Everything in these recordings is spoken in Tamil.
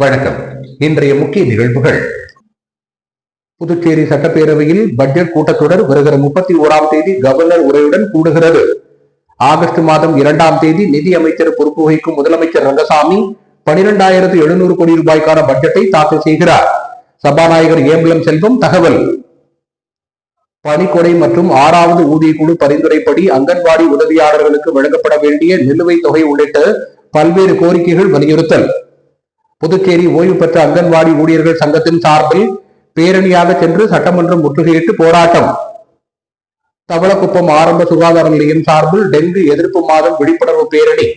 வணக்கம். இன்றைய முக்கிய நிகழ்வுகள். புதுச்சேரி சட்டப்பேரவையில் பட்ஜெட் கூட்டத்தொடர் வருகிற முப்பத்தி ஓராம் தேதி கவர்னர் உரையுடன் கூடுகிறது. ஆகஸ்ட் மாதம் இரண்டாம் தேதி நிதி அமைச்சர் பொறுப்பு வகிக்கும் முதலமைச்சர் ரங்கசாமி பனிரெண்டாயிரத்து எழுநூறு கோடி ரூபாய்க்கான பட்ஜெட்டை தாக்கல் செய்கிறார். சபாநாயகர் ஏம்பலம் செல்வம் தகவல். பணிக்கொடை மற்றும் ஆறாவது ஊதிய குழு பரிந்துரைப்படி அங்கன்வாடி உதவியாளர்களுக்கு வழங்கப்பட வேண்டிய நிலுவைத் தொகை உள்ளிட்ட பல்வேறு கோரிக்கைகள் வலியுறுத்தல். புதுச்சேரி ஓய்வு பெற்ற அங்கன்வாடி ஊழியர்கள் சங்கத்தின் சார்பில் பேரணியாக சென்று சட்டமன்றம் முற்றுகையிட்டு போராட்டம். தவளக்குப்பம் ஆரம்ப சுகாதார நிலையம் சார்பில் டெங்கு எதிர்ப்பு மாதம் விழிப்புணர்வு பேரணி.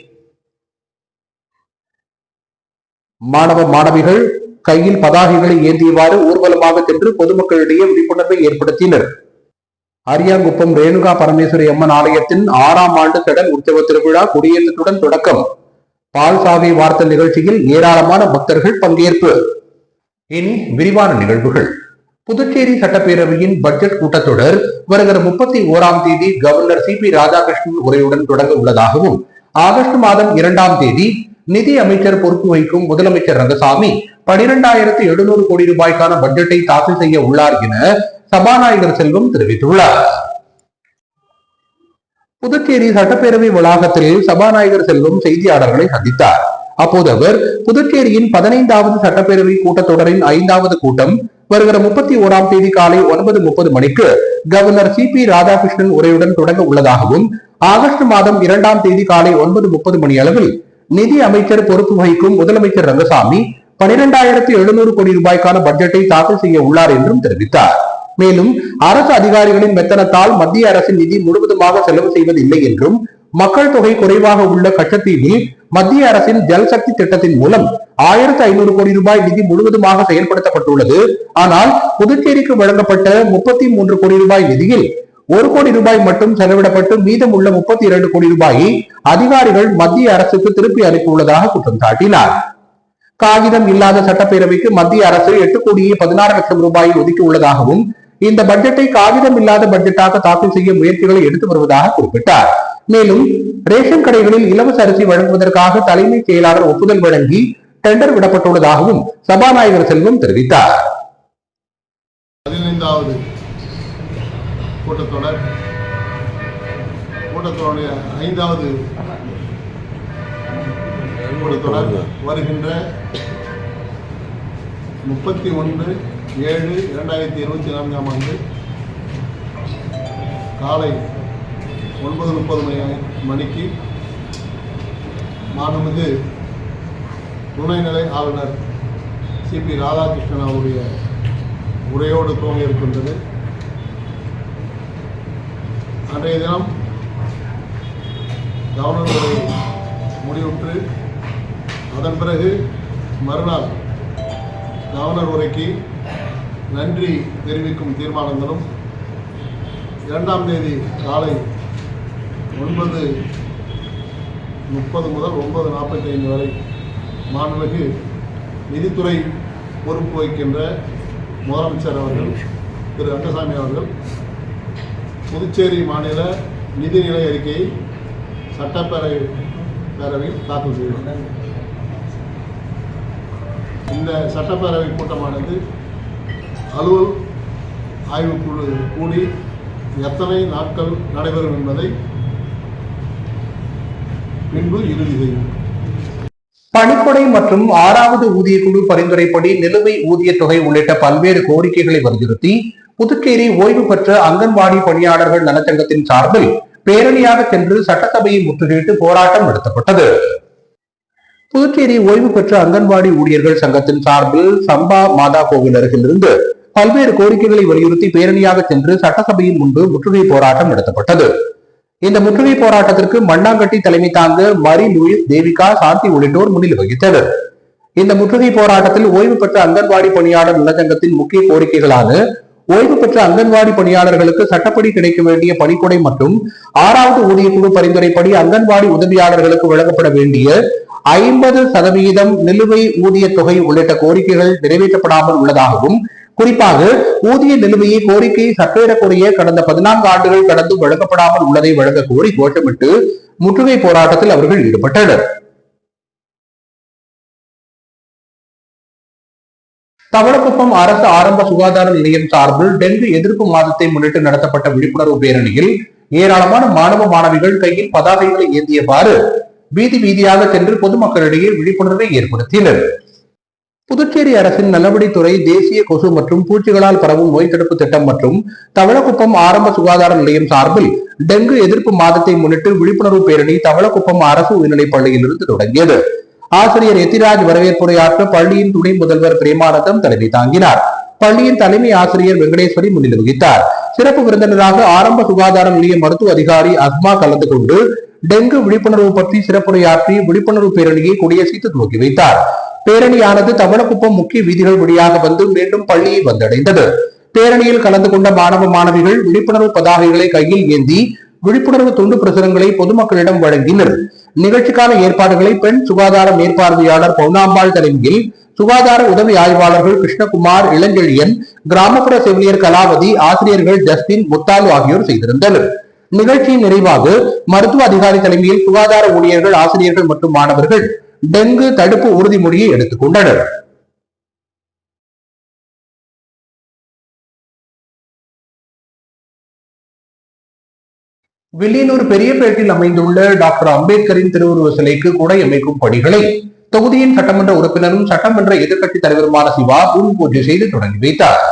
மாணவ மாணவிகள் கையில் பதாகைகளை ஏந்தியவாறு ஊர்வலமாக சென்று பொதுமக்களிடையே விழிப்புணர்வை ஏற்படுத்தினர். அரியாங்குப்பம் ரேணுகா பரமேஸ்வரி அம்மன் ஆலயத்தின் ஆறாம் ஆண்டு கடல் உற்சவ திருவிழா கொடியேற்றத்துடன் தொடக்கம். பால் சாகை வார்த்த நிகழ்ச்சியில் ஏராளமான பக்தர்கள் பங்கேற்பு. இனி விரிவான நிகழ்வுகள். புதுச்சேரி சட்டப்பேரவையின் பட்ஜெட் கூட்டத்தொடர் வருகிற முப்பத்தி ஓராம் தேதி கவர்னர் சி பி ராதாகிருஷ்ணன் உரையுடன் தொடங்க உள்ளதாகவும் ஆகஸ்ட் மாதம் இரண்டாம் தேதி நிதி அமைச்சர் பொறுப்பு வகிக்கும் முதலமைச்சர் ரங்கசாமி பனிரெண்டாயிரத்து எழுநூறு கோடி ரூபாய்க்கான பட்ஜெட்டை தாக்கல் செய்ய உள்ளார் என சபாநாயகர் செல்வம் தெரிவித்துள்ளார். புதுச்சேரி சட்டப்பேரவை வளாகத்தில் சபாநாயகர் செல்வம் செய்தியாளர்களை சந்தித்தார். அப்போது அவர் புதுச்சேரியின் பதினைந்தாவது சட்டப்பேரவை கூட்டத்தொடரின் ஐந்தாவது கூட்டம் வருகிற முப்பத்தி ஓராம் தேதி காலை ஒன்பது முப்பது மணிக்கு கவர்னர் சி. பி. ராதாகிருஷ்ணன் உரையுடன் தொடங்க உள்ளதாகவும் ஆகஸ்ட் மாதம் இரண்டாம் தேதி காலை ஒன்பது முப்பது மணி அளவில் நிதி அமைச்சர் பொறுப்பு வகிக்கும் முதலமைச்சர் ரங்கசாமி பனிரெண்டாயிரத்தி எழுநூறு கோடி ரூபாய்க்கான பட்ஜெட்டை தாக்கல் செய்ய உள்ளார் என்றும் தெரிவித்தார். மேலும் அரசு அதிகாரிகளின் மெத்தனத்தால் மத்திய அரசின் நிதி முழுவதுமாக செலவு செய்வதில்லை என்றும் மக்கள் தொகை குறைவாக உள்ள கச்சத்தீவில் மத்திய அரசின் ஜல்சக்தி திட்டத்தின் மூலம் ஆயிரத்தி ஐநூறு கோடி ரூபாய் நிதி முழுவதுமாக செயல்படுத்தப்பட்டுள்ளது. ஆனால் புதுச்சேரிக்கு வழங்கப்பட்ட முப்பத்தி மூன்று கோடி ரூபாய் நிதியில் ஒரு கோடி ரூபாய் மட்டும் செலவிடப்பட்டு மீதம் உள்ள முப்பத்தி இரண்டு கோடி ரூபாயை அதிகாரிகள் மத்திய அரசுக்கு திருப்பி அளித்துள்ளதாக குற்றம் சாட்டினார். காகிதம் இல்லாத சட்டப்பேரவைக்கு மத்திய அரசு எட்டு கோடியே பதினாறு லட்சம் ரூபாயை ஒதுக்கி உள்ளதாகவும் இந்த பட்ஜெட்டை காகிதம் இல்லாத பட்ஜெட்டாக தாக்கல் செய்ய முயற்சிகளை எடுத்து வருவதாக குறிப்பிட்டார். மேலும் ரேஷன் கடைகளில் இலவச அரிசி வழங்குவதற்காக தலைமை செயலாளர் ஒப்புதல் வழங்கி டெண்டர் விடப்பட்டுள்ளதாகவும் சபாநாயகர் செல்வம் தெரிவித்தார். பதினைந்தாவது கூட்டத்தொடர் கூட்டத்தொடருடைய ஐந்தாவது கூட்டத்தொடர் வருகின்ற முப்பத்தி ஒன்று ஏழு இரண்டாயிரத்தி இருபத்தி நான்காம் ஆண்டு காலை ஒன்பது முப்பது மணி மணிக்கு மாண்புமிகு துணைநிலை ஆளுநர் சிபி ராதாகிருஷ்ணன் அவருடைய உரையோடு துவங்க இருக்கின்றது அன்றைய தினம் கவர்னர் உரை முடிவுற்று அதன் பிறகு மறுநாள் கவர்னர் உரைக்கு நன்றி தெரிவிக்கும் தீர்மானங்களும் இரண்டாம் தேதி காலை ஒன்பது முப்பது முதல் ஒன்பது நாற்பத்தி ஐந்து வரை மாண்புமிகு நிதித்துறை பொறுப்பு வகிக்கின்ற முதலமைச்சர் அவர்கள் திரு ரங்கசாமி அவர்கள் புதுச்சேரி மாநில நிதிநிலை அறிக்கையை சட்டப்பேரவை பேரவையில் தாக்கல் செய்துள்ளனர் இந்த சட்டப்பேரவை கூட்டமானது அலுவல் ஆய்வுக்குழு கூடி எத்தனை நாட்கள் நடைபெறும் என்பதை பின்பு இறுதி செய்யும் பணிக்கொடை மற்றும் ஆறாவது ஊதிய குழு பரிந்துரைப்படி நிலுவை ஊதிய தொகை உள்ளிட்ட பல்வேறு கோரிக்கைகளை வலியுறுத்தி புதுச்சேரி ஓய்வு பெற்ற அங்கன்வாடி பணியாளர்கள் நலச்சங்கத்தின் சார்பில் பேரணியாக சென்று சட்டசபையை முற்றுகையிட்டு போராட்டம் நடத்தப்பட்டது. புதுச்சேரி ஓய்வு பெற்ற அங்கன்வாடி ஊழியர்கள் சங்கத்தின் சார்பில் சம்பா மாதா கோவில் அருகிலிருந்து பல்வேறு கோரிக்கைகளை வலியுறுத்தி பேரணியாக சென்று சட்டசபையின் முன்பு முற்றுகை போராட்டம் நடத்தப்பட்டது. இந்த முற்றுகை போராட்டத்திற்கு மண்ணாங்கட்டி தலைமை தாங்க மரி லூயிஸ் தேவிகா சாந்தி உள்ளிட்டோர் முன்னிலை வகித்தனர். இந்த முற்றுகை போராட்டத்தில் ஓய்வு பெற்ற அங்கன்வாடி பணியாளர் நலச்சங்கத்தின் முக்கிய கோரிக்கைகளான ஓய்வு பெற்ற அங்கன்வாடி பணியாளர்களுக்கு சட்டப்படி கிடைக்க வேண்டிய பணிக்கொடை மற்றும் ஆறாவது ஊதியக்குழு பரிந்துரைப்படி அங்கன்வாடி உதவியாளர்களுக்கு வழங்கப்பட வேண்டிய ஐம்பது சதவீதம் நிலுவை ஊதிய தொகை உள்ளிட்ட கோரிக்கைகள் நிறைவேற்றப்படாமல் உள்ளதாகவும் குறிப்பாக ஊதிய நிலுவையை கோரிக்கையை சற்றேறக்குறைய கடந்த பதினான்கு ஆண்டுகள் கடந்து வழங்கப்படாமல் உள்ளதை வழங்க கோரி கோஷமிட்டு முற்றுகை போராட்டத்தில் அவர்கள் ஈடுபட்டனர். தவளக்குப்பம் அரசு ஆரம்ப சுகாதார நிலையம் சார்பில் டெங்கு எதிர்ப்பு மாதத்தை முன்னிட்டு நடத்தப்பட்ட விழிப்புணர்வு பேரணியில் ஏராளமான மாணவ மாணவிகள் கையில் பதாகைகளை ஏந்தியவாறு வீதி வீதியாக சென்று பொதுமக்களிடையே விழிப்புணர்வை ஏற்படுத்தினர். புதுச்சேரி அரசின் நலவடித்துறை தேசிய கொசு மற்றும் பூச்சிகளால் பரவும் நோய் தடுப்பு திட்டம் மற்றும் தவளக்குப்பம் ஆரம்ப சுகாதார நிலையம் சார்பில் டெங்கு எதிர்ப்பு மாதத்தை முன்னிட்டு விழிப்புணர்வு பேரணி தவளக்குப்பம் அரசு உயர்நிலைப் பள்ளியிலிருந்து தொடங்கியது. ஆசிரியர் எத்திராஜ் வரவேற்புரையாற்ற பள்ளியின் துணை முதல்வர் பிரேமானந்தம் தலைமை தாங்கினார். பள்ளியின் தலைமை ஆசிரியர் வெங்கடேஸ்வரி முன்னிலை வகித்தார். சிறப்பு விருந்தினராக ஆரம்ப சுகாதார நிலைய மருத்துவ அதிகாரி அஸ்மா கலந்து கொண்டு டெங்கு விழிப்புணர்வு பற்றி சிறப்புரையாற்றி விழிப்புணர்வு பேரணியை கொடியசைத்து துவக்கி வைத்தார். பேரணியானது தவளக்குப்பம் முக்கிய வீதிகள் வழியாக வந்து மீண்டும் பள்ளியை வந்தடைந்தது. பேரணியில் கலந்து கொண்ட மாணவ மாணவிகள் விழிப்புணர்வு பதாகைகளை கையில் ஏந்தி விழிப்புணர்வு துண்டு பிரசுரங்களை பொதுமக்களிடம் வழங்கினர். நிகழ்ச்சிக்கான ஏற்பாடுகளை பெண் சுகாதார மேற்பார்வையாளர் பவுனாம்பாள் தலைமையில் சுகாதார உதவி ஆய்வாளர்கள் கிருஷ்ணகுமார் இளஞ்செழியன் கிராமப்புற செவிலியர் கலாவதி ஆசிரியர்கள் ஜஸ்டின் முத்தாலு ஆகியோர் செய்திருந்தனர். நிகழ்ச்சியின் நிறைவாக மருத்துவ அதிகாரி தலைமையில் சுகாதார ஊழியர்கள் ஆசிரியர்கள் மற்றும் மாணவர்கள் டெங்கு தடுப்பு உறுதிமொழியை எடுத்துக் கொண்டனர். வில்லியனூர் பெரியபேட்டில் அமைந்துள்ள டாக்டர் அம்பேத்கரின் திருவுருவ சிலைக்கு குடை அமைக்கும் பணிகளை தொகுதியின் சட்டமன்ற உறுப்பினரும் சட்டமன்ற எதிர்க்கட்சித் தலைவருமான சிவா பூமி பூஜை செய்து தொடங்கி வைத்தார்.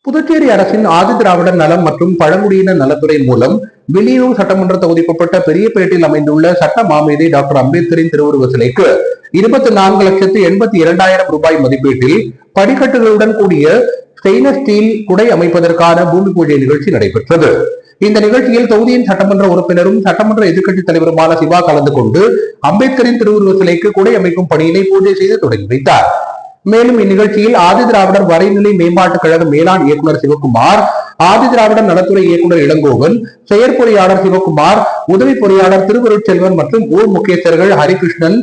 புதுச்சேரி அரசின் ஆதி திராவிடர் நலம் மற்றும் பழங்குடியினர் நலத்துறை மூலம் வெளியூர் சட்டமன்ற தொகுதிக்குட்பட்ட பெரியபேட்டில் அமைந்துள்ள சட்ட மாமேதை டாக்டர் அம்பேத்கரின் திருவுருவ சிலைக்கு இருபத்தி நான்கு லட்சத்து எண்பத்தி இரண்டாயிரம் ரூபாய் மதிப்பீட்டில் படிக்கட்டுகளுடன் கூடிய ஸ்டெயின்லெஸ் ஸ்டீல் குடை அமைப்பதற்கான பூமி பூஜை நிகழ்ச்சி நடைபெற்றது. இந்த நிகழ்ச்சியில் தொகுதியின் சட்டமன்ற உறுப்பினரும் சட்டமன்ற எதிர்க்கட்சித் தலைவருமான சிவா கலந்து கொண்டு அம்பேத்கரின் திருவுருவ சிலைக்கு குடை அமைக்கும் பணியினை பூஜை செய்து தொடங்கி வைத்தார். மேலும் இந்நிகழ்ச்சியில் ஆதி திராவிடர் வரைநிலை மேம்பாட்டுக் கழக மேலாண் இயக்குநர் சிவகுமார் ஆதி திராவிட நலத்துறை இயக்குனர் இளங்கோவன் செயற்பொறியாளர் சிவகுமார் உதவி பொறியாளர் திருவருட்செல்வன் மற்றும் ஊர் முக்கியஸ்தர்கள் ஹரிகிருஷ்ணன்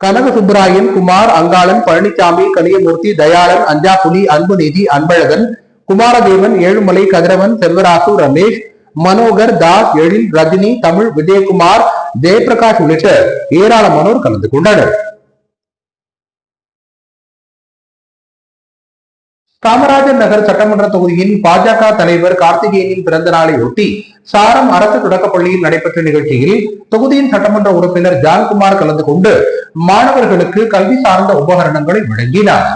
கனக சுப்பராயன் குமார் அங்காளன் பழனிசாமி கனியமூர்த்தி தயாளன் அஞ்சாபுலி அன்புநீதி அன்பழகன் குமாரதேவன் ஏழுமலை கதிரவன் செல்வராசு ரமேஷ் மனோகர் தாஸ் எழில் ரஜினி தமிழ் விஜயகுமார் ஜெயபிரகாஷ் உள்ளிட்ட ஏராளமானோர் கலந்து கொண்டனர். காமராஜர் நகர் சட்டமன்ற தொகுதியின் பாஜக தலைவர் கார்த்திகேயனின் பிறந்த நாளை சாரம் அரசு தொடக்கப்பள்ளியில் நடைபெற்ற நிகழ்ச்சியில் தொகுதியின் சட்டமன்ற உறுப்பினர் ஜான்குமார் கலந்து கொண்டு மாணவர்களுக்கு கல்வி சார்ந்த உபகரணங்களை வழங்கினார்.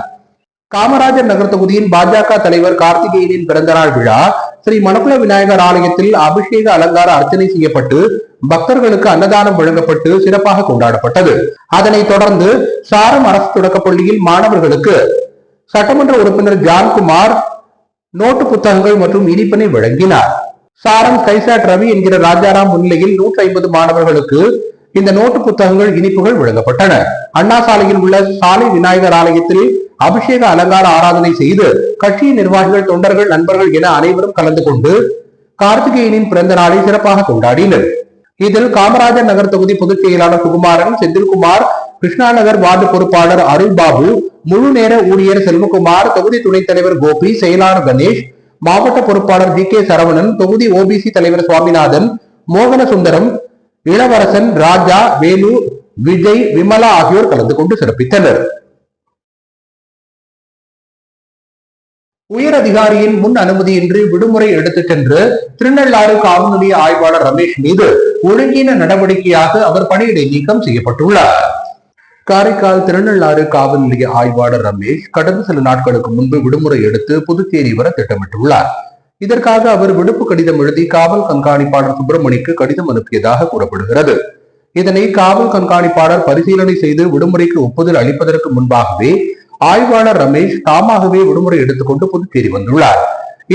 காமராஜர் நகர் தொகுதியின் பாஜக தலைவர் கார்த்திகேயனின் பிறந்தநாள் விழா ஸ்ரீ மணக்குள விநாயகர் ஆலயத்தில் அபிஷேக அலங்கார அர்ச்சனை செய்யப்பட்டு பக்தர்களுக்கு அன்னதானம் வழங்கப்பட்டு சிறப்பாக கொண்டாடப்பட்டது. அதனைத் தொடர்ந்து சாரம் அரசு தொடக்கப்பள்ளியில் மாணவர்களுக்கு சட்டமன்ற உறுப்பினர் ஜான்குமார் நோட்டு புத்தகங்கள் மற்றும் இனிப்பினை வழங்கினார். சாரம் கைசாட் ரவி என்கிற ராஜாராம் முன்னிலையில் நூற்றி ஐம்பது மாணவர்களுக்கு இந்த நோட்டு புத்தகங்கள் இனிப்புகள் வழங்கப்பட்டன. அண்ணா சாலையில் உள்ள சாலை விநாயகர் ஆலயத்தில் அபிஷேக அலங்கார ஆராதனை செய்து கட்சியின் நிர்வாகிகள் தொண்டர்கள் நண்பர்கள் என அனைவரும் கலந்து கொண்டு கார்த்திகேயனின் பிறந்த நாளை சிறப்பாக கொண்டாடினர். இதில் காமராஜர் நகர் தொகுதி பொதுச் செயலாளர் சுகுமாரன் செந்தில்குமார் கிருஷ்ணா நகர் வார்டு பொறுப்பாளர் அருள் பாபு முழு நேர ஊழியர் செல்வகுமார் தொகுதி துணைத் தலைவர் கோபி செயலாளர் கணேஷ் மாவட்ட பொறுப்பாளர் ஜி கே சரவணன் தொகுதி ஓபிசி தலைவர் சுவாமிநாதன் மோகன சுந்தரம் இளவரசன் ராஜா வேலு விஜய் விமலா ஆகியோர் கலந்து கொண்டு சிறப்பித்தனர். உயர் அதிகாரியின் முன் அனுமதியின்றி விடுமுறை எடுத்துச் சென்று திருநள்ளாறு காவல்நிலைய ஆய்வாளர் ரமேஷ் மீது ஒழுங்கின நடவடிக்கையாக அவர் பணியிடை நீக்கம் செய்யப்பட்டுள்ளார். காரைக்கால் திருநள்ளாறு காவல் நிலைய ஆய்வாளர் ரமேஷ் கடந்த சில நாட்களுக்கு முன்பு விடுமுறை எடுத்து புதுச்சேரி வர திட்டமிட்டுள்ளார். இதற்காக அவர் விடுப்பு கடிதம் எழுதி காவல் கண்காணிப்பாளர் சுப்பிரமணிக்கு கடிதம் அனுப்பியதாக கூறப்படுகிறது. இதனை காவல் கண்காணிப்பாளர் பரிசீலனை செய்து விடுமுறைக்கு ஒப்புதல் அளிப்பதற்கு முன்பாகவே ஆய்வாளர் ரமேஷ் தாமாகவே விடுமுறை எடுத்துக்கொண்டு புதுச்சேரி வந்துள்ளார்.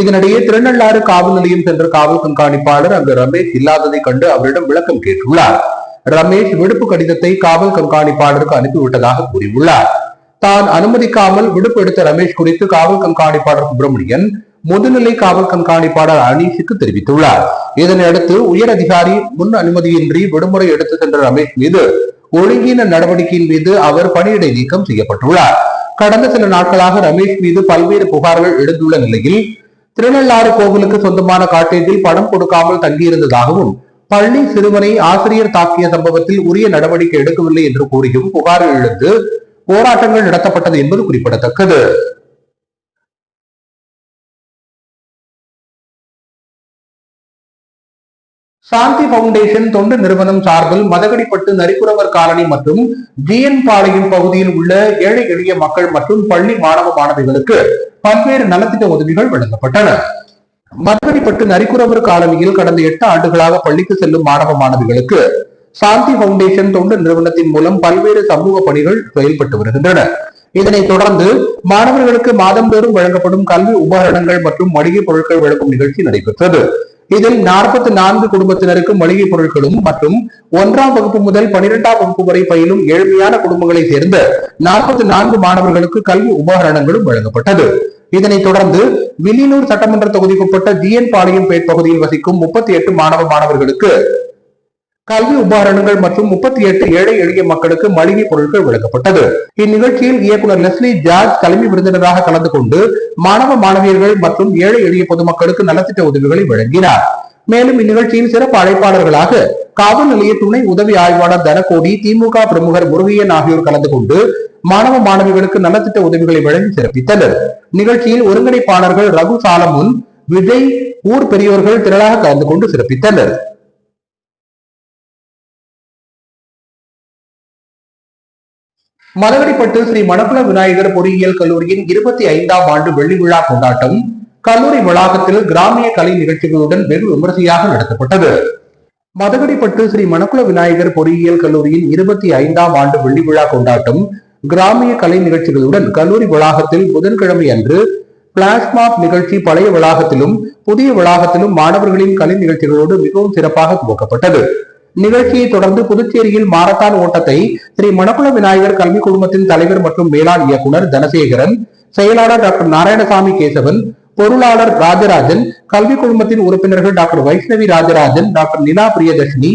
இதனிடையே திருநள்ளாறு காவல் நிலையம் சென்ற காவல் கண்காணிப்பாளர் அங்கு ரமேஷ் இல்லாததை கண்டு அவரிடம் விளக்கம் கேட்டுள்ளார். ரமேஷ் விடுப்பு கடிதத்தை காவல் கண்காணிப்பாளருக்கு அனுப்பிவிட்டதாக கூறியுள்ளார். தான் அனுமதிக்காமல் விடுப்பு எடுத்த ரமேஷ் குறித்து காவல் கண்காணிப்பாளர் சுப்பிரமணியன் முதுநிலை காவல் கண்காணிப்பாளர் அனீஷுக்கு தெரிவித்துள்ளார். இதனையடுத்து உயர் அதிகாரி முன் அனுமதியின்றி விடுமுறை எடுத்து சென்ற ரமேஷ் மீது ஒழுங்கீன நடவடிக்கையின் மீது அவர் பணியிடை நீக்கம் செய்யப்பட்டுள்ளார். கடந்த சில நாட்களாக ரமேஷ் மீது பல்வேறு புகார்கள் எழுந்துள்ள நிலையில் திருநள்ளாறு கோவிலுக்கு சொந்தமான காட்டேஜில் பணம் கொடுக்காமல் தங்கியிருந்ததாகவும் பள்ளி சிறுவனை ஆசிரியர் தாக்கிய சம்பவத்தில் உரிய நடவடிக்கை எடுக்கவில்லை என்று கூறியும் புகார் எழுந்து போராட்டங்கள் நடத்தப்பட்டது என்பது குறிப்பிடத்தக்கது. சாந்தி பவுண்டேஷன் தொண்டு நிறுவனம் சார்பில் மதகடிப்பட்டு நரிக்குறவர் காலனி மற்றும் ஜிஎன் பாளையம் பகுதியில் உள்ள ஏழை எளிய மக்கள் மற்றும் பள்ளி மாணவ மாணவிகளுக்கு பல்வேறு நலத்திட்ட உதவிகள் வழங்கப்பட்டன. மதகடிப்பட்டு நரிக்குறவர் காலனியில் கடந்த எட்டு ஆண்டுகளாக பள்ளிக்கு செல்லும் மாணவ மாணவிகளுக்கு சாந்தி பவுண்டேஷன் தொண்டு நிறுவனத்தின் மூலம் பல்வேறு சமூக பணிகள் செயல்பட்டு வருகின்றன. இதனைத் தொடர்ந்து மாணவர்களுக்கு மாதந்தோறும் வழங்கப்படும் கல்வி உபகரணங்கள் மற்றும் மளிகை பொருட்கள் வழங்கும் நிகழ்ச்சி நடைபெற்றது. இதில் நாற்பத்தி நான்கு குடும்பத்தினருக்கு மளிகை பொருட்களும் மற்றும் ஒன்றாம் வகுப்பு முதல் பனிரெண்டாம் வகுப்பு வரை பயிலும் ஏழ்மையான குடும்பங்களைச் சேர்ந்த நாற்பத்தி நான்கு மாணவர்களுக்கு கல்வி உபகரணங்களும் வழங்கப்பட்டது. இதனைத் தொடர்ந்து வில்லியனூர் சட்டமன்ற தொகுதிக்குட்பட்ட ஜிஎன் பாளையம்பேட் பகுதியில் வசிக்கும் முப்பத்தி எட்டு மாணவ மாணவர்களுக்கு கல்வி உபகரணங்கள் மற்றும் முப்பத்தி எட்டு ஏழை எளிய மக்களுக்கு மளிகை பொருட்கள் வழங்கப்பட்டது இந்நிகழ்ச்சியில் இயக்குனர் லெஸ்லி ஜார்ஜ் தலைமை விருந்தினராக கலந்து கொண்டு மாணவ மாணவியர்கள் மற்றும் ஏழை எளிய பொதுமக்களுக்கு நலத்திட்ட உதவிகளை வழங்கினார். மேலும் இந்நிகழ்ச்சியில் சிறப்பு அழைப்பாளர்களாக காவல் நிலைய துணை உதவி ஆய்வாளர் தனகோடி திமுக பிரமுகர் முருகையன் ஆகியோர் கலந்து கொண்டு மாணவ மாணவிகளுக்கு நலத்திட்ட உதவிகளை வழங்கி சிறப்பித்தனர். நிகழ்ச்சியில் ஒருங்கிணைப்பாளர்கள் ரகு சாலமுன் விஜய் ஊர் பெரியோர்கள் திரளாக கலந்து கொண்டு சிறப்பித்தனர். மதகடிப்பட்டு ஸ்ரீ மணக்குள விநாயகர் பொறியியல் கல்லூரியின் இருபத்தி ஐந்தாம் ஆண்டு வெள்ளி விழா கொண்டாட்டம் கல்லூரி வளாகத்தில் கிராமிய கலை நிகழ்ச்சிகளுடன் வெகு விமரிசையாக நடத்தப்பட்டது. மதகடிப்பட்டு ஸ்ரீ மணக்குள விநாயகர் பொறியியல் கல்லூரியின் இருபத்தி ஐந்தாம் ஆண்டு வெள்ளி விழா கொண்டாட்டம் கிராமிய கலை நிகழ்ச்சிகளுடன் கல்லூரி வளாகத்தில் புதன்கிழமை அன்று பிளாஷ்மாப் நிகழ்ச்சி பழைய வளாகத்திலும் புதிய வளாகத்திலும் மாணவர்களின் கலை நிகழ்ச்சிகளோடு மிகவும் சிறப்பாக துவக்கப்பட்டது. நிகழ்ச்சியை தொடர்ந்து புதுச்சேரியில் மாரத்தான் ஓட்டத்தை ஸ்ரீ மணக்குள விநாயகர் கல்வி குழுமத்தின் தலைவர் மற்றும் மேலாண் இயக்குனர் தனசேகரன் செயலாளர் டாக்டர் நாராயணசாமி கேசவன் பொருளாளர் ராஜராஜன் கல்வி குழுமத்தின் உறுப்பினர்கள் டாக்டர் வைஷ்ணவி ராஜராஜன் டாக்டர் நிலா பிரியதர்ஷினி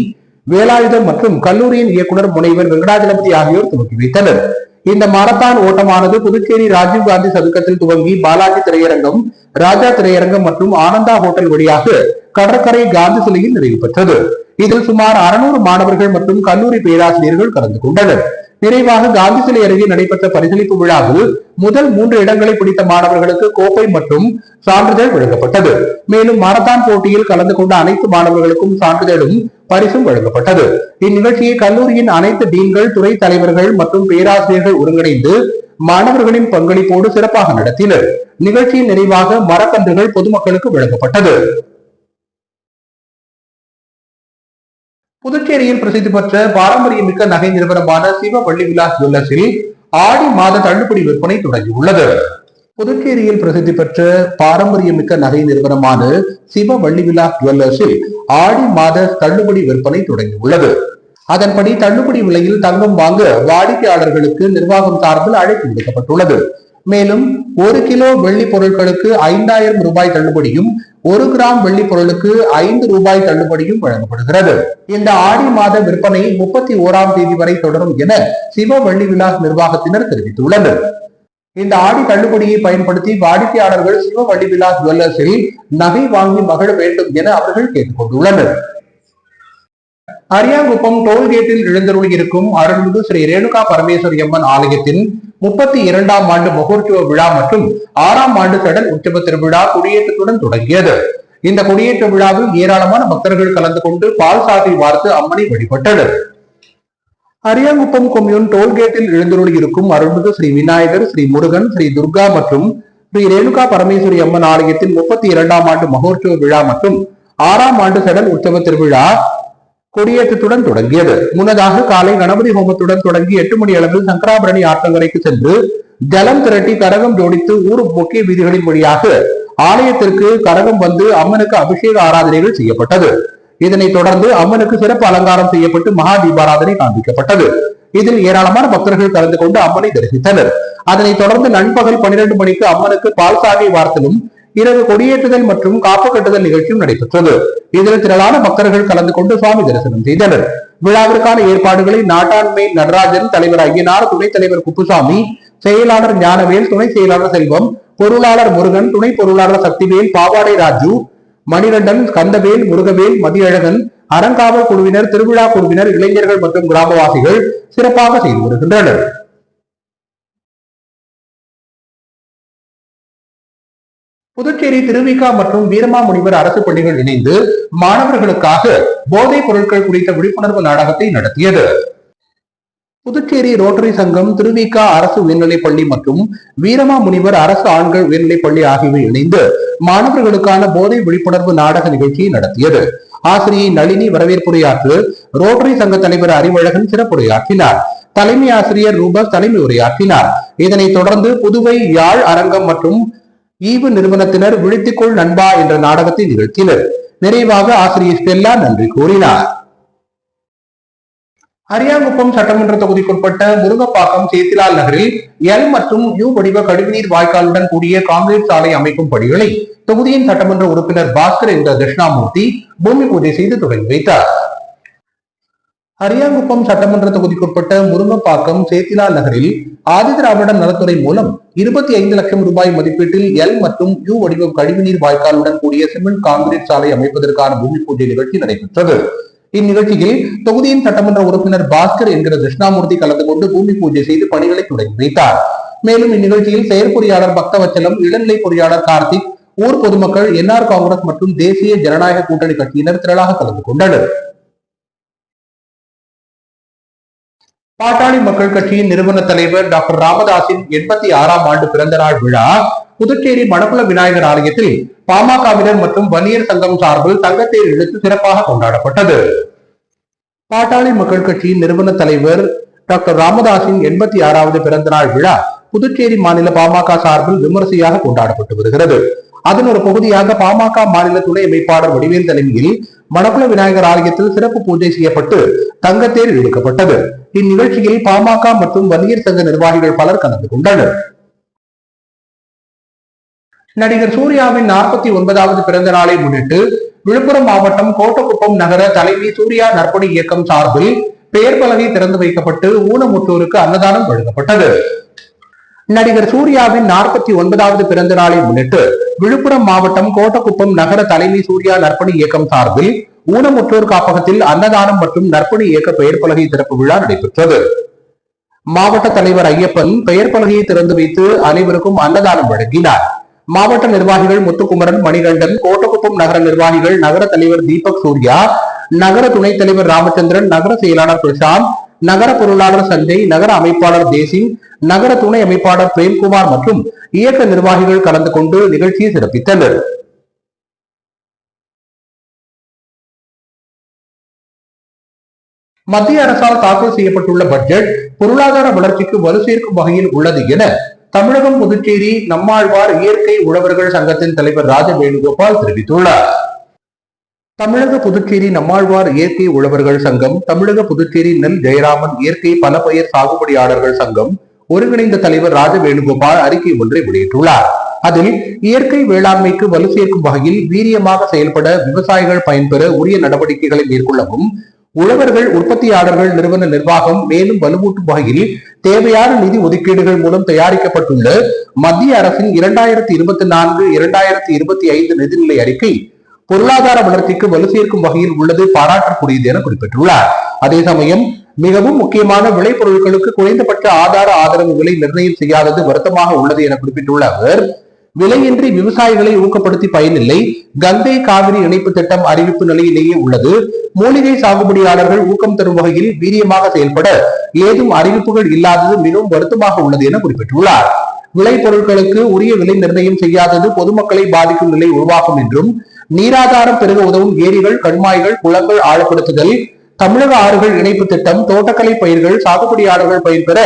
வேலாயுதம் மற்றும் கல்லூரியின் இயக்குனர் முனைவர் வெங்கடாஜலபதி ஆகியோர் துவக்கி வைத்தனர். இந்த மாரத்தான் ஓட்டமானது புதுச்சேரி ராஜீவ்காந்தி சதுக்கத்தில் துவங்கி பாலாஜி திரையரங்கம் ராஜா திரையரங்கம் மற்றும் ஆனந்தா ஹோட்டல் வழியாக கடற்கரை காந்தி சிலையில் நிறைவு பெற்றது. இதில் சுமார் அறுநூறு மாணவர்கள் மற்றும் கல்லூரி பேராசிரியர்கள் கலந்து கொண்டனர். நிறைவாக காந்தி சிலை அருகே நடைபெற்ற பரிசளிப்பு விழாவில் முதல் மூன்று இடங்களை பிடித்த மாணவர்களுக்கு கோப்பை மற்றும் சான்றிதழ் வழங்கப்பட்டது. மேலும் மாரத்தான் போட்டியில் கலந்து கொண்ட அனைத்து மாணவர்களுக்கும் சான்றிதழும் பரிசும் வழங்கப்பட்டது. இந்நிகழ்ச்சியை கல்லூரியின் அனைத்து டீன்கள் துறை தலைவர்கள் மற்றும் பேராசிரியர்கள் ஒருங்கிணைந்து மாணவர்களின் பங்களிப்போடு சிறப்பாக நடத்தினர். நிகழ்ச்சியின் நிறைவாக மரக்கன்றுகள் பொதுமக்களுக்கு வழங்கப்பட்டது. புதுச்சேரியில் பிரசித்தி பெற்ற பாரம்பரியமிக்க நகை நிறுவனமான சிவவள்ளி விலாஸ் ஜுவல்லர்ஸில் ஆடி மாத தள்ளுபடி விற்பனை தொடங்கியுள்ளது. புதுச்சேரியில் பிரசித்தி பெற்ற பாரம்பரியமிக்க நகை நிறுவனமான சிவ வள்ளி விலாஸ் ஜுவல்லர்ஸில் ஆடி மாத தள்ளுபடி விற்பனை தொடங்கியுள்ளது. அதன்படி தள்ளுபடி விலையில் தங்கம் வாங்க வாடிக்கையாளர்களுக்கு நிர்வாகம் சார்பில் அழைப்பு விடுக்கப்பட்டுள்ளது. மேலும் ஒரு கிலோ வெள்ளி பொருட்களுக்கு ஐந்தாயிரம் ரூபாய் தள்ளுபடியும் ஒரு கிராம் வெள்ளி பொருளுக்கு ஐந்து ரூபாய் தள்ளுபடியும் வழங்கப்படுகிறது. இந்த ஆடி மாத விற்பனை முப்பத்தி ஓராம் தேதி வரை தொடரும் என சிவ வெள்ளி விலாஸ் நிர்வாகத்தினர் தெரிவித்துள்ளனர். இந்த ஆடி தள்ளுபடியை பயன்படுத்தி வாடிக்கையாளர்கள் சிவ வள்ளி விலாஸ் ஜுவல்லர்ஸில் நகை வாங்கி மகிழ வேண்டும் என அவர்கள் கேட்டுக் கொண்டுள்ளனர் அரியாங்குப்பம் டோல்கேட்டில் எழுந்தருள் இருக்கும் அருள்மிகு ஸ்ரீ ரேணுகா பரமேஸ்வரி அம்மன் ஆலயத்தின் முப்பத்தி இரண்டாம் ஆண்டு மகோற்சவ விழா மற்றும் ஆறாம் ஆண்டு சடல் உற்சவ திருவிழா குடியேற்றத்துடன் தொடங்கியது. இந்த குடியேற்ற விழாவில் ஏராளமான பக்தர்கள் கலந்து கொண்டு பால் சாதி வார்த்து அம்மனை வழிபட்டனர். அரியாங்குப்பம் கொம்யூன் டோல்கேட்டில் எழுந்தருள் இருக்கும் அருள்மிகு ஸ்ரீ விநாயகர் ஸ்ரீ முருகன் ஸ்ரீ துர்கா மற்றும் ஸ்ரீ ரேணுகா பரமேஸ்வரி அம்மன் ஆலயத்தின் முப்பத்தி இரண்டாம் ஆண்டு மகோற்சவ விழா மற்றும் ஆறாம் ஆண்டு சடல் உற்சவ திருவிழா கொடியேற்றத்துடன் தொடங்கியது. முன்னதாக காலை கணபதி ஹோமத்துடன் தொடங்கி எட்டு மணி அளவில் சங்கராபரணி ஆற்றங்கரைக்கு சென்று ஜலம் திரட்டி கரகம் ஜோடித்து ஊர் முக்கிய வீதிகளின் வழியாக ஆலயத்திற்கு கரகம் வந்து அம்மனுக்கு அபிஷேக ஆராதனைகள் செய்யப்பட்டது. இதனைத் தொடர்ந்து அம்மனுக்கு சிறப்பு அலங்காரம் செய்யப்பட்டு மகா தீபாராதனை காண்பிக்கப்பட்டது. இதில் ஏராளமான பக்தர்கள் கலந்து கொண்டு அம்மனை தரிசித்தனர். அதனைத் தொடர்ந்து நண்பகல் பனிரெண்டு மணிக்கு அம்மனுக்கு பால்சாகை வார்த்தலும் இரவு கொடியேற்றுதல் மற்றும் காப்பு கட்டுதல் நிகழ்ச்சியும் நடைபெற்றது. இதில் திரளான பக்தர்கள் கலந்து கொண்டு சுவாமி தரிசனம் செய்தனர். விழாவிற்கான ஏற்பாடுகளை நாட்டாண்மை நடராஜன் தலைவர் ஐயனார் துணைத் தலைவர் குப்புசாமி செயலாளர் ஞானவேல் துணை செயலாளர் செல்வம் பொருளாளர் முருகன் துணை பொருளாளர் சக்திவேல் பாவாடை ராஜு மணிகண்டன் கந்தவேல் முருகவேல் மதியழகன் அறங்காவல் குழுவினர் திருவிழா குழுவினர் இளைஞர்கள் மற்றும் கிராமவாசிகள் சிறப்பாக செய்து வருகின்றனர். புதுச்சேரி திருவிகா மற்றும் வீரமாமுனிவர் அரசு பள்ளிகள் இணைந்து மாணவர்களுக்காக போதைப் பொருட்கள் குறித்த விழிப்புணர்வு நாடகத்தை நடத்தியது. புதுச்சேரி ரோட்டரி சங்கம் திருவிகா அரசு உயர்நிலைப் பள்ளி மற்றும் வீரமாமுனிவர் அரசு ஆண்கள் உயர்நிலைப் பள்ளி ஆகியவை இணைந்து மாணவர்களுக்கான போதை விழிப்புணர்வு நாடக நிகழ்ச்சியை நடத்தியது. ஆசிரியை நளினி வரவேற்புரையாற்று ரோட்டரி சங்க தலைவர் அறிவழகன் சிறப்புரையாற்றினார். தலைமை ஆசிரியர் ரூபஸ் தலைமை உரையாற்றினார் இதனைத் தொடர்ந்து புதுவை யாழ் அரங்கம் மற்றும் ஈவு நிறுவனத்தினர் விழித்துக்கொள் நண்பா என்ற நாடகத்தை நிகழ்த்தினர். நிறைவாக ஆசிரியர் ஸ்டெல்லா நன்றி கூறினார். அரியாங்குப்பம் சட்டமன்ற தொகுதிக்குட்பட்ட முருகப்பாக்கம் சேத்திலால் நகரில் எல் மற்றும் யூ வடிவ கழிவுநீர் வாய்க்காலுடன் கூடிய காங்கிரீட் சாலை அமைக்கும் பணிகளை தொகுதியின் சட்டமன்ற உறுப்பினர் பாஸ்கர் என்ற தட்சிணாமூர்த்தி பூமி பூஜை செய்து தொடங்கி வைத்தார். அரியாங்குப்பம் சட்டமன்ற தொகுதிக்குட்பட்ட முருங்கப்பாக்கம் சேத்திலால் நகரில் ஆதிதிராவிடர் நலத்துறை மூலம் இருபத்தி ஐந்து லட்சம் ரூபாய் மதிப்பீட்டில் எல் மற்றும் யூ வடிவம் கழிவுநீர் வாய்க்காலுடன் கூடிய சிமெண்ட் கான்கிரீட் சாலை அமைப்பதற்கான பூமி பூஜை நிகழ்ச்சி நடைபெற்றது. இந்நிகழ்ச்சியில் தொகுதியின் சட்டமன்ற உறுப்பினர் பாஸ்கர் என்கிற கிருஷ்ணாமூர்த்தி கலந்து கொண்டு பூமி பூஜை செய்து பணிகளை தொடங்கி வைத்தார். மேலும் இந்நிகழ்ச்சியில் செயற்பொறியாளர் பக்தவச்சலம் இளநிலை பொறியாளர் கார்த்திக் ஊர் பொதுமக்கள் என்ஆர் காங்கிரஸ் மற்றும் தேசிய ஜனநாயக கூட்டணி கட்சியினர் திரளாக கலந்து கொண்டனர். பாட்டாளி மக்கள் கட்சியின் நிறுவன தலைவர் டாக்டர் ராமதாசின் எண்பத்தி ஆறாம் ஆண்டு பிறந்த நாள் விழா புதுச்சேரி மணக்குள விநாயகர் ஆலயத்தில் பாமகவினர் மற்றும் வன்னியர் சங்கம் சார்பில் தங்கத்தேர் இழுத்து சிறப்பாக கொண்டாடப்பட்டது. பாட்டாளி மக்கள் கட்சியின் நிறுவன தலைவர் டாக்டர் ராமதாசின் எண்பத்தி ஆறாவது பிறந்த நாள் விழா புதுச்சேரி மாநில பாமக சார்பில் விமரிசையாக கொண்டாடப்பட்டு வருகிறது. அதன் ஒரு பகுதியாக பாமக மாநில துணை அமைப்பாளர் வடிவேல் தலைமையில் மணக்குள விநாயகர் ஆலயத்தில் சிறப்பு பூஜை செய்யப்பட்டு தங்கத்தேர் இழுக்கப்பட்டது. இந்நிகழ்ச்சியில் பாமக மற்றும் வன்னியர் சங்க நிர்வாகிகள் பலர் கலந்து கொண்டனர். நடிகர் சூர்யாவின் நாற்பத்தி ஒன்பதாவது பிறந்த நாளை முன்னிட்டு விழுப்புரம் மாவட்டம் கோட்டக்குப்பம் நகர தலைவி சூர்யா நற்பணி இயக்கம் சார்பில் பெயர் பலகை திறந்து வைக்கப்பட்டு ஊனமுற்றோருக்கு அன்னதானம் வழங்கப்பட்டது. நடிகர் சூர்யாவின் நாற்பத்தி ஒன்பதாவது பிறந்த நாளை முன்னிட்டு விழுப்புரம் மாவட்டம் கோட்டக்குப்பம் நகர தலைமை சூர்யா நற்பணி இயக்கம் சார்பில் ஊனமுற்றோர் காப்பகத்தில் அன்னதானம் மற்றும் நற்பணி இயக்க பெயர் பலகை திறப்பு விழா நடைபெற்றது. மாவட்ட தலைவர் ஐயப்பன் பெயர் பலகையை திறந்து வைத்து அனைவருக்கும் அன்னதானம் வழங்கினார். மாவட்ட நிர்வாகிகள் முத்துக்குமரன் மணிகண்டன் கோட்டக்குப்பம் நகர நிர்வாகிகள் நகர தலைவர் தீபக் சூர்யா நகர துணைத் தலைவர் ராமச்சந்திரன் நகர செயலாளர் பிரசாந்த் நகர பொருளாளர் சஞ்சய் நகர அமைப்பாளர் தேசிங் நகர துணை அமைப்பாளர் பிரேம்குமார் மற்றும் இயக்க நிர்வாகிகள் கலந்து கொண்டு நிகழ்ச்சியை சிறப்பித்தனர். மத்திய அரசால் தாக்கல் செய்யப்பட்டுள்ள பட்ஜெட் பொருளாதார வளர்ச்சிக்கு வலு சேர்க்கும் வகையில் உள்ளது என தமிழகம் புதுச்சேரி நம்மாழ்வார் இயற்கை உழவர்கள் சங்கத்தின் தலைவர் ராஜ வேணுகோபால் தெரிவித்துள்ளார். தமிழக புதுச்சேரி நம்மாழ்வார் இயற்கை உழவர்கள் சங்கம் தமிழக புதுச்சேரி நெல் ஜெயராமன் இயற்கை பலபயிர் சாகுபடியாளர்கள் சங்கம் ஒருங்கிணைந்த தலைவர் ராஜ வேணுகோபால் அறிக்கை ஒன்றை வெளியிட்டுள்ளார். அதில் இயற்கை வேளாண்மைக்கு வலு சேர்க்கும் வகையில் வீரியமாக செயல்பட விவசாயிகள் பயன்பெற உரிய நடவடிக்கைகளை மேற்கொள்ளவும் உழவர்கள் உற்பத்தியாளர்கள் நிறுவன நிர்வாகம் மேலும் வலுவூட்டும் வகையில் தேவையான நிதி ஒதுக்கீடுகள் மூலம் தயாரிக்கப்பட்டுள்ள மத்திய அரசின் இரண்டாயிரத்தி இருபத்தி நான்கு இரண்டாயிரத்தி இருபத்தி ஐந்து நிதிநிலை அறிக்கை பொருளாதார வளர்ச்சிக்கு வலு சேர்க்கும் வகையில் உள்ளது பாராட்டக்கூடியது என குறிப்பிட்டுள்ளார். அதே சமயம் மிகவும் முக்கியமான விளைபொருட்களுக்கு குறைந்தபட்ச ஆதார ஆதரவு விலை நிர்ணயம் செய்யாதது வருத்தமாக உள்ளது என குறிப்பிட்டுள்ள அவர் விலையின்றி விவசாயிகளை ஊக்கப்படுத்தி பயனில்லை கங்கை காவிரி இணைப்பு திட்டம் அறிவிப்பு நிலையிலேயே உள்ளது மூலிகை சாகுபடியாளர்கள் ஊக்கம் தரும் வகையில் வீரியமாக செயல்பட ஏதும் அறிவிப்புகள் இல்லாதது மிகவும் வருத்தமாக உள்ளது என குறிப்பிட்டுள்ளார். விளைபொருட்களுக்கு உரிய விலை நிர்ணயம் செய்யாதது பொதுமக்களை பாதிக்கும் நிலை உருவாகும் என்றும் நீராதாரம் பெருக உதவும் ஏரிகள் கண்மாய்கள் குளங்கள் ஆழப்படுத்துதல் தமிழக ஆறுகள் இணைப்பு திட்டம் தோட்டக்கலை பயிர்கள் சாகுபடியாளர்கள் பயிர் பெற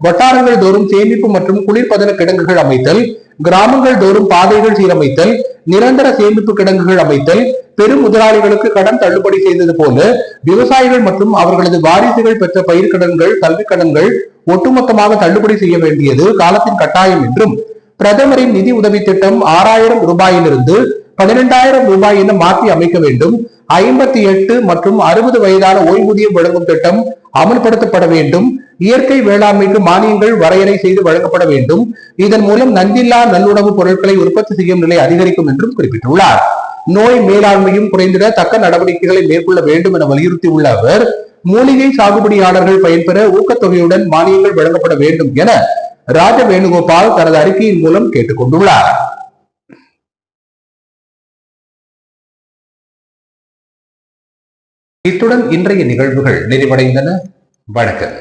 வட்டாரங்கள் தோறும் சேமிப்பு மற்றும் குளிர்பதன கிடங்குகள் அமைத்தல் கிராமங்கள் தோறும் பாதைகள் சீரமைத்தல் நிரந்தர சேமிப்பு கிடங்குகள் அமைத்தல் பெரும் முதலாளிகளுக்கு கடன் தள்ளுபடி செய்தது போல விவசாயிகள் மற்றும் அவர்களது வாரிசுகள் பெற்ற பயிர்க்கடன்கள் கல்விக் கடன்கள் ஒட்டுமொத்தமாக தள்ளுபடி செய்ய வேண்டியது காலத்தின் கட்டாயம் என்றும் பிரதமரின் நிதி உதவி திட்டம் ஆறாயிரம் ரூபாயிலிருந்து பதினெண்டாயிரம் ரூபாய் என மாற்றி அமைக்க வேண்டும். ஐம்பத்தி எட்டு மற்றும் அறுபது வயதான ஓய்வூதியம் வழங்கும் திட்டம் அமல்படுத்தப்பட வேண்டும். இயற்கை வேளாண்மைக்கு மானியங்கள் வரையறை செய்து வழங்கப்பட வேண்டும். இதன் மூலம் நஞ்சில்லா நல்லுணவு பொருட்களை உற்பத்தி செய்யும் நிலை அதிகரிக்கும் என்றும் குறிப்பிட்டுள்ளார். நோய் மேலாண்மையும் குறைந்திட தக்க நடவடிக்கைகளை மேற்கொள்ள வேண்டும் என வலியுறுத்தியுள்ள அவர் மூலிகை சாகுபடியாளர்கள் பயன்பெற ஊக்கத்தொகையுடன் மானியங்கள் வழங்கப்பட வேண்டும் என ராஜ வேணுகோபால் தனது அறிக்கையின் மூலம் கேட்டுக் இத்துடன் இன்றைய நிகழ்வுகள் நிறைவடைந்தன. வணக்கம்.